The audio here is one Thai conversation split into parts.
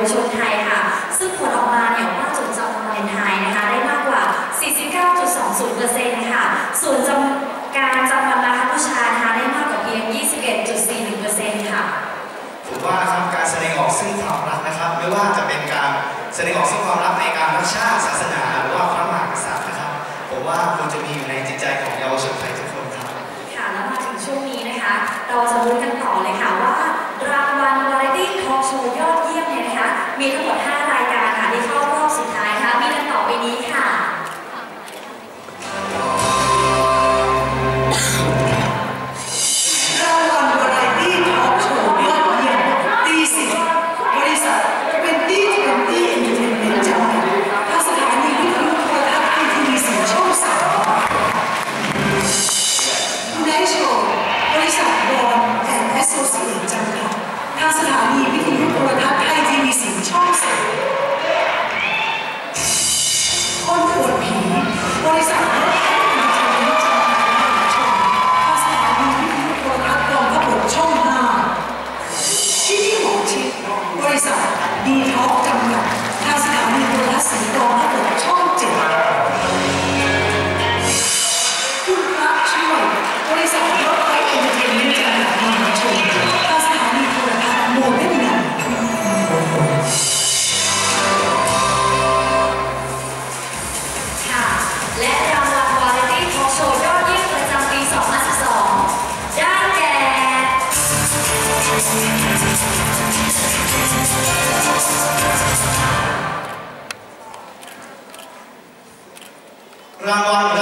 าวชนไทยค่ะ ซึ่งผลออกมาเนี่ยว่าจดจำวันวาเลนไทน์นะคะ ได้มากกว่า 49.20%ค่ะ ส่วนจำการจำวันมาคบูชานะคะได้มากกว่าเพียง 21.41%ค่ะผมว่านะครับการแสดงออกซึ่งความรักนะครับ ไม่ว่าจะเป็นการแสดงออกซึ่งความรักในการรักชาติศาสนาหรือว่าพระมหากษัตริย์นะครับ ผมว่าควรจะมีอยู่ในจิตใจของเยาวชนไทยทุกคนครับค่ะแล้วมาถึงช่วงนี้นะคะ เราจะลุ้นกันต่อเลยค่ะว่า ดทา รา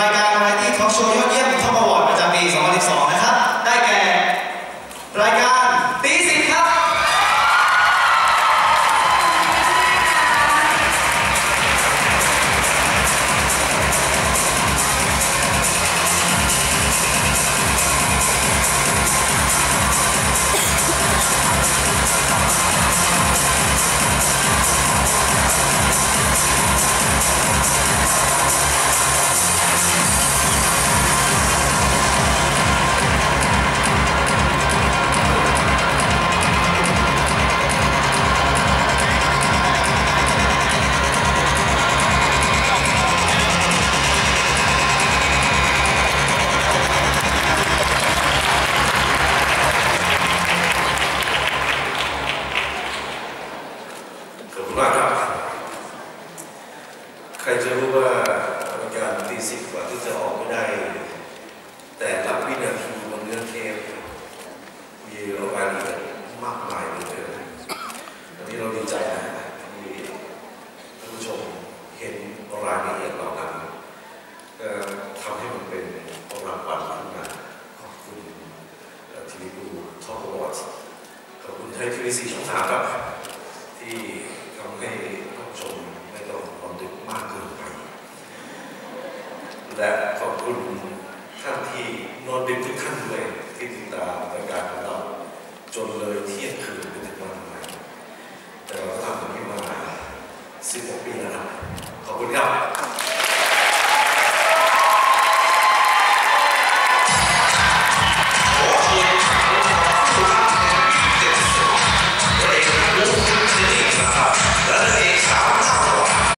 รจะรู้ว่ารายการตีสิบกว่าที่จะออกไม่ได้ แต่ละวินาทีบนเนื้อเทปมีรายละเอียดมากมายเลยเกินวันนี้เราดีใจนะที่ท่านผู้ชมเห็นรายละเอียดเหล่านั้นก็ทำให้มันเป็นรางวัลขึ้นมาขอบคุณทีวีดูท็อปวอร์ดขอบคุณไทยทีวีสีช่องสามครับที่ทำให้ท่านผู้ชมไม่ต้องนอนดึกมากเกินไป และขอบคุณท่านที่นอนดึกทุกท่านเลยที่ติดตามรายการของเราจนเลยเที่ยงคืนเป็นต้นใหม่แต่เราทำแบบนี้มา16ปีแล้ว